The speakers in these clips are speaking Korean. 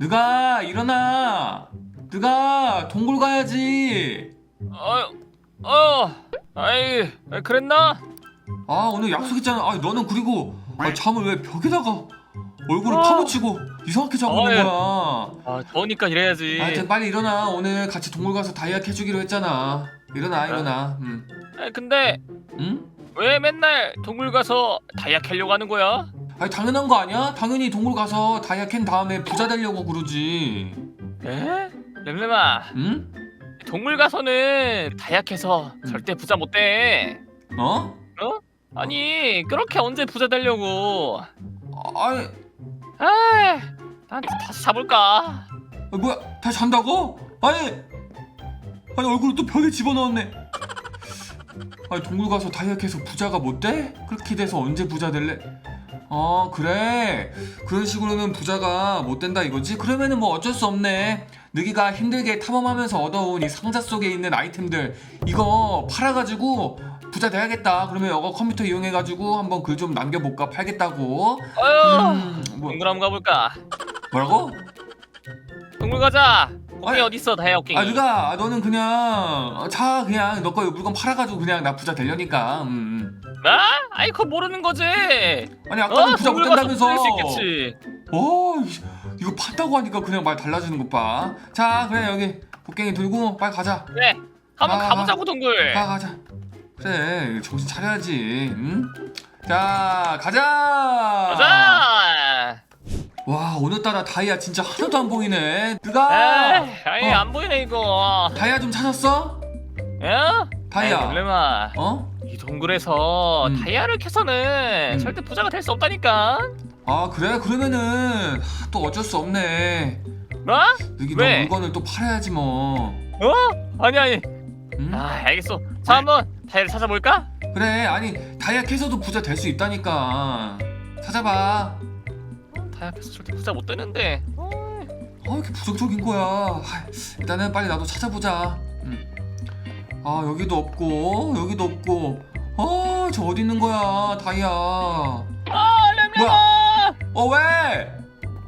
누가 일어나. 누가 동굴 가야지. 어, 어, 아이, 아이, 그랬나? 아 오늘 약속 있잖아. 아 너는 그리고 아, 잠을 왜 벽에다가 얼굴을 어. 파묻히고 이상하게 자고 있는 어이. 거야. 아, 더우니까 이래야지. 하여튼 빨리 일어나. 오늘 같이 동굴 가서 다이어트 해주기로 했잖아. 일어나 그래? 일어나. 응. 아이, 근데 응? 왜 맨날 동굴 가서 다이아트 하려고 하는 거야? 아니 당연한 거 아니야? 당연히 동굴 가서 다이어트 캔 다음에 부자 되려고 그러지. 에? 렘렘아, 응? 동굴 가서는 음. 절대 부자 못 돼. 어? 아니, 그렇게 언제 부자 되려고? 아, 아니 아, 난 다시 잡을까? 아, 뭐야 다시 잔다고? 아니 아니 얼굴을 또 벽에 집어넣었네 아니 동굴 가서 다이어트해서 부자가 못 돼? 그렇게 돼서 언제 부자 될래? 아 그래 그런 식으로는 부자가 못 된다 이거지? 그러면은 뭐 어쩔 수 없네 느기가 힘들게 탐험하면서 얻어온 이 상자 속에 있는 아이템들 이거 팔아가지고 부자 돼야겠다 그러면 이거 컴퓨터 이용해가지고 한번 글 좀 남겨볼까 팔겠다고 아유, 음, 뭐, 동굴 한번 가볼까? 뭐라고? 동굴 가자. 아니, 어디 있어 다이어트 아 누가 아, 너는 그냥 자 그냥 너 거 물건 팔아가지고 그냥 나 부자 되려니까 음, 음. 나? 아이 그거 모르는 거지. 아니 아까는 부자 못 된다면서 수 있겠지. 어 이- 이거 판다고 하니까 그냥 말 달라지는 것 봐 자 그래 여기 곡괭이 들고 빨리 가자 그래. 한번 아, 가보자고 동굴. 가 가자 그래 정신 차려야지 응? 자 가자 가자. 와 오늘따라 다이아 진짜 하나도 안 보이네 누가 에이, 아이 어. 안 보이네 이거. 다이아 좀 찾았어? 야? 다이아 렘마. 어? 이 동굴에서 음. 다이아를 캐서는 음. 절대 부자가 될 수 없다니까. 아 그래 그러면은 하, 또 어쩔 수 없네 뭐? 여기 너 왜? 물건을 또 팔아야지 뭐. 어? 아니 아니. 응? 아 알겠어. 자 한번 다이아를 찾아볼까? 그래 아니 다이아 캐서도 부자 될 수 있다니까. 찾아봐. 다이아 캐서 절대 부자 못 되는데. 어, 아 이렇게 부정적인 거야. 하, 일단은 빨리 나도 찾아보자. 응. 아 여기도 없고 여기도 없고. 아저 어디 있는 거야 다이아. 아 렘렘아. 어 왜?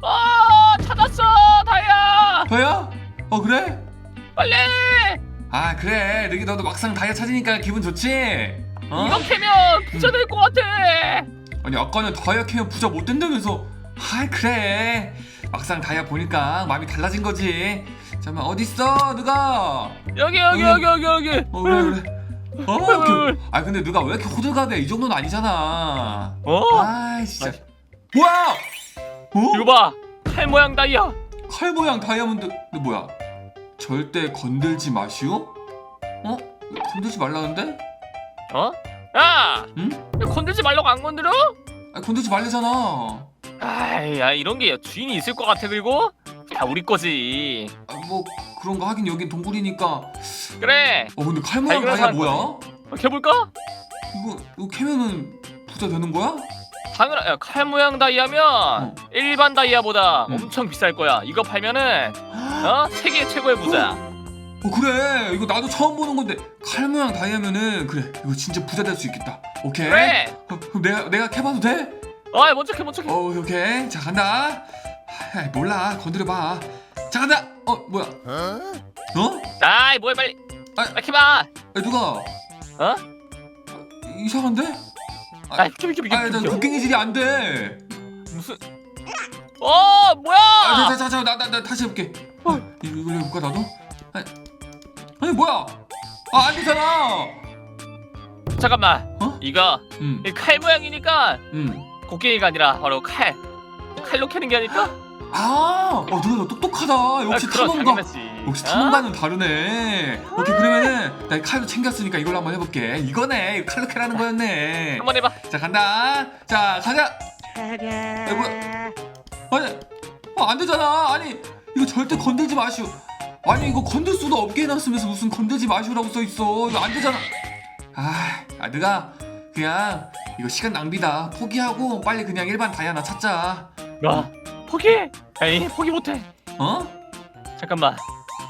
아 찾았어 다이아. 다이아? 어 그래? 빨리. 아 그래 르기 너도 막상 다이아 찾으니까 기분 좋지? 어? 이거 캐면 부자 될 것 같아. 아니 아까는 다이아 캐면 부자 못 된다면서 아 그래 막상 다이아 보니까 마음이 달라진 거지 잠깐만 어딨어 누가 여기 여기 응. 여기 여기 여기. 어 그래 그래 어 그, 아 근데 누가 왜 이렇게 호들갑이야 이 정도는 아니잖아 어? 아 진짜 뭐야 어? 이거 봐. 칼 모양 다이아. 칼 모양 다이아몬드 근데 뭐야 절대 건들지 마시오 어 건들지 말라는데 어? 야! 응? 이거 건들지 말라고 안 건드려? 아 건들지 말래잖아 아이, 야 이런 게 주인이 있을 것 같아 그리고 다 우리 거지. 아, 뭐 그런가 하긴 여긴 동굴이니까 어 그래. 근데 칼 모양 발견한 다이아 사람 뭐야 어, 캐볼까? 이거 이거 캐면은 부자 되는 거야? 당연하. 야, 칼 모양 다이아면 일반 다이아보다 음. 엄청 비쌀 거야. 이거 팔면은 어 세계 최고의 부자. 어 그래 이거 나도 처음 보는 건데 칼 모양 다이아면은 그래 이거 진짜 부자 될 수 있겠다 오케이 그래. 어, 그럼 내가 내가 캐봐도 돼? 아 먼저 캐 먼저 캐. 어 오케이 자 간다 하, 몰라 건드려봐 자 간다 어 뭐야 어? 아이 뭐해 빨리. 아. 빨리 캐봐. 아, 누가 어? 이상한데? 아 비켜 비 켜 비켜. 아나 비켜. 곡괭이질이 안돼 무슨? 어 뭐야? 아자자 자 나 나 나 다시 해볼게 어, 이거 이거 해볼까 나도? 아니, 아니 뭐야 아 안 되잖아 잠깐만. 어? 이거 응이칼 모양이니까 응. 곡괭이가 아니라 바로 칼. 칼로 캐는 게 아닐까? 아, 어, 누나 너 똑똑하다. 역시 아, 그럼 탐험가. 당연하지. 역시 어? 탐험가는 다르네. 오케이 그러면은 나 칼도 챙겼으니까 이걸로 한번 해볼게. 이거네. 칼로 캐라는 거였네. 한번 해봐. 자 간다. 자 가자. 에 뭐야? 아니, 어, 안 되잖아. 아니 이거 절대 건들지 마시오. 아니 이거 건들 수도 없게 해놨으면서 무슨 건들지 마시오라고 써 있어. 이거 안 되잖아. 아, 아 내가 그냥 이거 시간 낭비다. 포기하고 빨리 그냥 일반 다이아나 찾자. 야 포기? 에이 포기 못해. 어? 잠깐만.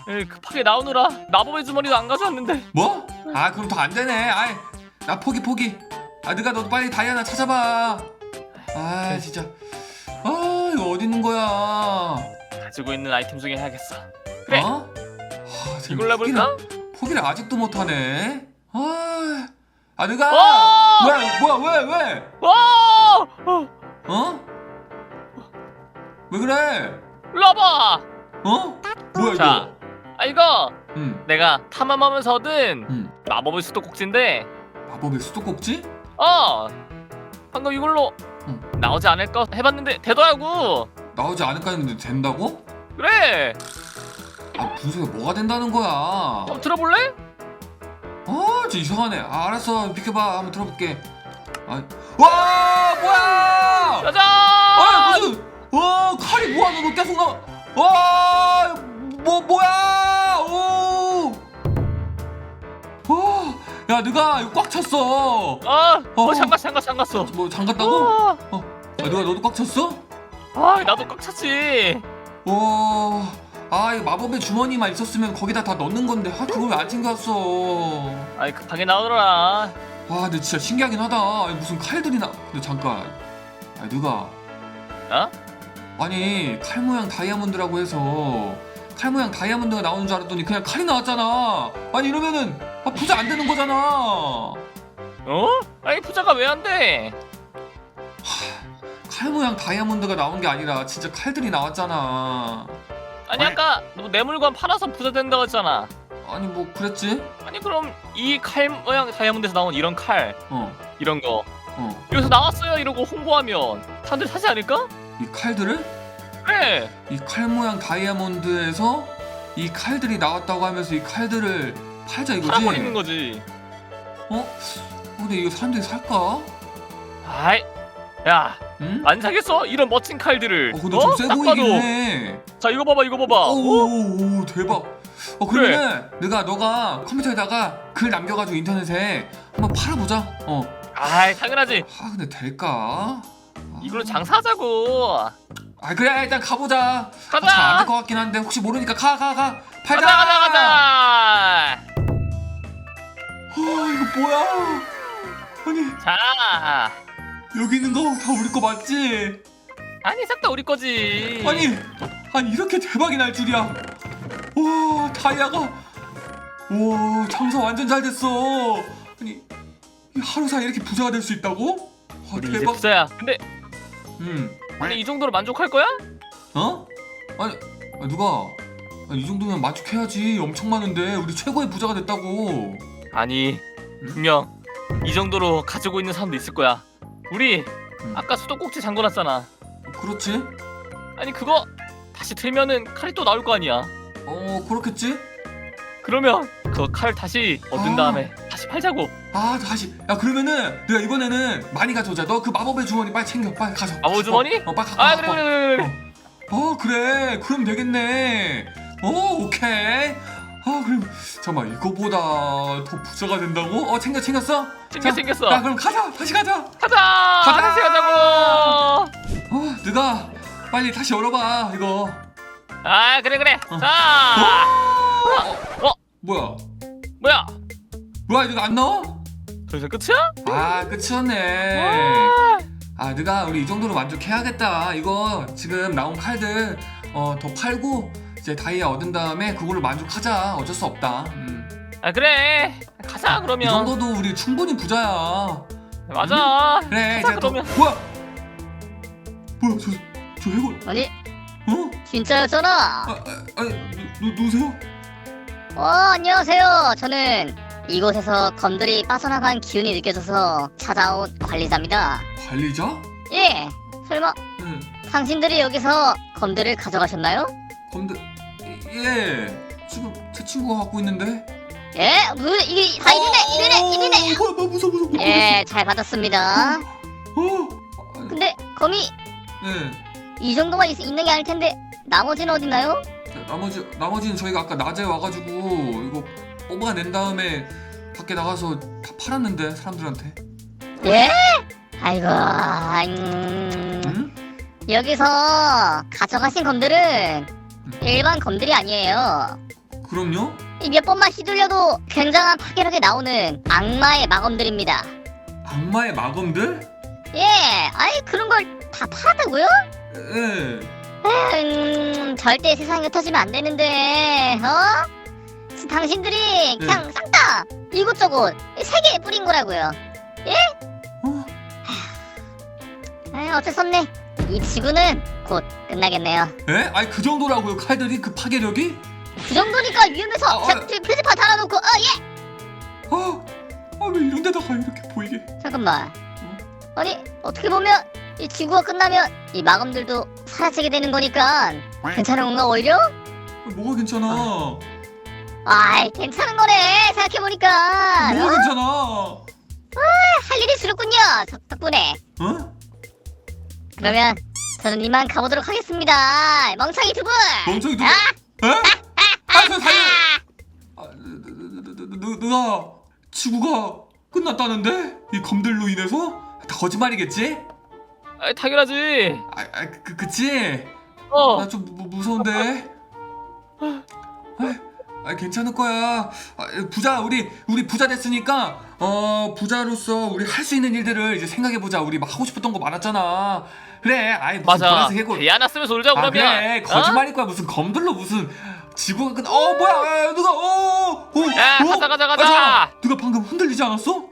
에이, 급하게 나오느라 마법의 주머니도 안 가져왔는데. 뭐? 아 그럼 더 안 되네. 아이 나 포기 포기. 아 네가 너 빨리 다이아나 찾아봐. 아 진짜. 아 이거 어디 있는 거야? 가지고 있는 아이템 중에 해야겠어. 그래. 어? 아, 쟤 이걸로 해볼까? 포기를, 아직도 못하네. 아, 아 어! 왜 뭐야 왜 왜? 와! 어, 어? 왜 그래? 와봐. 어? 뭐야 자, 아 이거 이거? 응, 내가 탐험하면서 얻은 응. 마법의 수도꼭지인데, 마법의 수도꼭지? 어, 방금 이걸로 응. 나오지 않을까 해봤는데 되더라고. 나오지 않을까 했는데 된다고? 그래. 아 분석이 뭐가 된다는 거야? 한번 들어볼래? 아, 진짜 이상하네. 아, 알았어. 비켜봐. 한번 들어볼게. 아, 와, 뭐야? 짜잔! 아, 무슨? 와, 칼이 뭐야? 너 계속 나. 와, 뭐 뭐야? 오. 와, 야, 너가 이거 꽉 찼어. 아, 어, 어. 잠갔, 잠갔, 잠갔어. 뭐 잠갔다고? 와, 아, 너가 너도 꽉 찼어? 아, 나도 꽉 찼지. 와, 아, 이 마법의 주머니만 있었으면 거기다 다 넣는 건데, 아, 그걸 왜 안 챙겨왔어? 아이 급하게 나오더라. 와 근데 진짜 신기하긴 하다 아니, 무슨 칼들이 나 근데 잠깐 아니 누가 어? 아니 칼 모양 다이아몬드라고 해서 칼 모양 다이아몬드가 나오는 줄 알았더니 그냥 칼이 나왔잖아 아니 이러면은 아, 부자 안 되는 거잖아 어? 아니 부자가 왜 안 돼? 칼 모양 다이아몬드가 나온 게 아니라 진짜 칼들이 나왔잖아 아니 아니. 아까 너 내 물건 팔아서 부자 된다고 했잖아. 아니 뭐 그랬지? 아니 그럼 이 칼 모양 다이아몬드에서 나온 이런 칼 어어 이런 거 여기서 나왔어요 이러고 홍보하면 사람들 사지 않을까? 이 칼들을 그래. 이 칼 모양 다이아몬드에서 이 칼들이 나왔다고 하면서 이 칼들을 팔자 이거지? 팔아버리는 거지. 어? 근데 이거 사람들이 살까? 아이, 야, 응? 안 사겠어? 이런 멋진 칼들을. 어 근데 좀세 딱 보이긴 봐도. 해. 자 이거 봐봐, 이거 봐봐. 어? 오오오 대박. 어 그러면 은 내가 너가 컴퓨터에다가 글 남겨가지고 인터넷에 한번 팔아보자. 어. 아이 당연하지. 아 근데 될까? 아, 이걸로 장사하자고. 아 그래 일단 가보자. 가자. 잘안 될 것 같긴 한데 혹시 모르니까 가 가 가. 팔자. 가자, 가자, 가자. 아 이거 뭐야? 아니 자, 여기 있는 거 다 우리 거 맞지? 아니 싹 다 우리 거지. 아니 아니 이렇게 대박이 날 줄이야 와 다이아가 와 장사 완전 잘 됐어 아니 이 하루 사이에 이렇게 부자가 될 수 있다고? 와 우리 이제 대박 부자야. 근데 음 아니 이 정도로 만족할 거야? 어? 아니 아, 누가 아니, 이 정도면 만족해야지 엄청 많은데 우리 최고의 부자가 됐다고 아니 음? 분명 이 정도로 가지고 있는 사람도 있을 거야. 우리 음. 아까 수도꼭지 잠궈놨잖아. 그렇지? 아니 그거 다시 들면은 칼이 또 나올 거 아니야. 어 그렇겠지? 그러면 그 칼 다시 얻은 아. 다음에 다시 팔자고. 아 다시 야 그러면은 내가 이번에는 많이 가져오자 너 그 마법의 주머니 빨리 챙겨 빨리 가져 마법의 주머니? 어, 어 빨리 갖고 아 와, 그래 어. 그래 그래 그래. 어 그래 그럼 되겠네 오 오케이 아 그럼 잠깐만 이거보다 더 부자가 된다고? 어 챙겨 챙겼어? 챙겨 자, 챙겼어. 야 그럼 가자 다시 가자 가자. 가자! 다시 가자고. 어 누가 빨리 다시 열어봐 이거 아 그래 그래. 어. 자. 어? 뭐야 뭐야? 뭐야 이거 안 나와? 더 이상 끝이야? 아 끝이었네 아. 아 누가 우리 이 정도로 만족해야겠다 이거 지금 나온 칼들 어 더 팔고 이제 다이아 얻은 다음에 그걸로 만족하자 어쩔 수 없다 음. 아 그래. 가자 이 그러면. 정도도 우리 충분히 부자야 맞아. 그래 가자, 이제 또 그러면. 뭐야 뭐야 저, 저 해골 아니 어? 진짜였잖아. 아, 아, 아니 누, 누, 누구세요? 어 안녕하세요. 저는 이곳에서 검들이 빠져나간 기운이 느껴져서 찾아온 관리자입니다. 관리자? 예. 설마 응 당신들이 여기서 검들을 가져가셨나요? 건데 예 지금 제 친구가 갖고 있는데 예? 무 이게 다 이리네 이리네 이리네. 어, 뭐야 뭐야 무서워 무서워 예, 잘 받았습니다. 어? 아니, 근데 검이 예 이 정도만 있, 있는 게 아닐 텐데 나머지는 어딨나요? 나머지 나머지는 저희가 아까 낮에 와가지고 이거 뽑아낸 다음에 밖에 나가서 다 팔았는데 사람들한테 예? 아이고, 음, 응? 여기서 가져가신 검들은 일반 검들이 아니에요. 그럼요? 이 몇 번만 휘둘려도 굉장한 파괴력이 나오는 악마의 마검들입니다. 악마의 마검들? 예, 아이 그런 걸다 팔았다고요? 예 음, 절대 세상이 흩어지면 안 되는데, 어? 당신들이 그냥 싹다 이곳저곳 세계에 뿌린 거라고요. 어? 에이, 어쩔 수 없네. 이 지구는 곧 끝나겠네요. 에? 아니 그 정도라고요 칼들이 그 파괴력이? 그 정도니까 위험해서 아, 아. 자, 저 표지판 달아놓고, 어, 예! 아, 아왜 이런 데다가 이렇게 보이게 잠깐만. 응? 아니, 어떻게 보면 이 지구가 끝나면 이 마검들도 사라지게 되는 거니까 괜찮은 건가, 오히려? 뭐가 괜찮아 아이, 괜찮은 거네, 생각해보니까. 뭐가 괜찮아 할 일이 줄었군요, 저 덕분에. 어? 그러면 저는 이만 가보도록 하겠습니다. 멍청이 두 분. 멍청이 누가 아, 에? 아, 저 살려 아, 너- 너- 너- 너- 너가 지구가 끝났다는데? 이 검들로 인해서? 다 거짓말이겠지? 아, 당연하지. 아, 아 그, 그치? 어. 나 좀 무서운데. 아, 아, 괜찮을 거야. 아, 부자 우리 우리 부자 됐으니까 어 부자로서 우리 할 수 있는 일들을 이제 생각해 보자. 우리 막 하고 싶었던 거 많았잖아. 그래. 아이 무슨 맞아. 보라색 해골. 배 하나 쓰면 놀자 아 그러면. 그래 거짓말일 거야 무슨 검들로 무슨 지구가 끝. 어 뭐야? 아, 누가 어? 어? 야, 어? 가자, 가자, 가자. 아, 잠깐만. 누가 방금 흔들리지 않았어?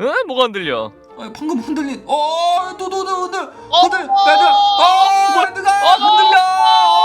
응? 뭐가 흔들려? 아, 방금 흔들린. 어 또또또 흔들. 어, 흔들. 얘들아. 어 누가 어, 흔들려.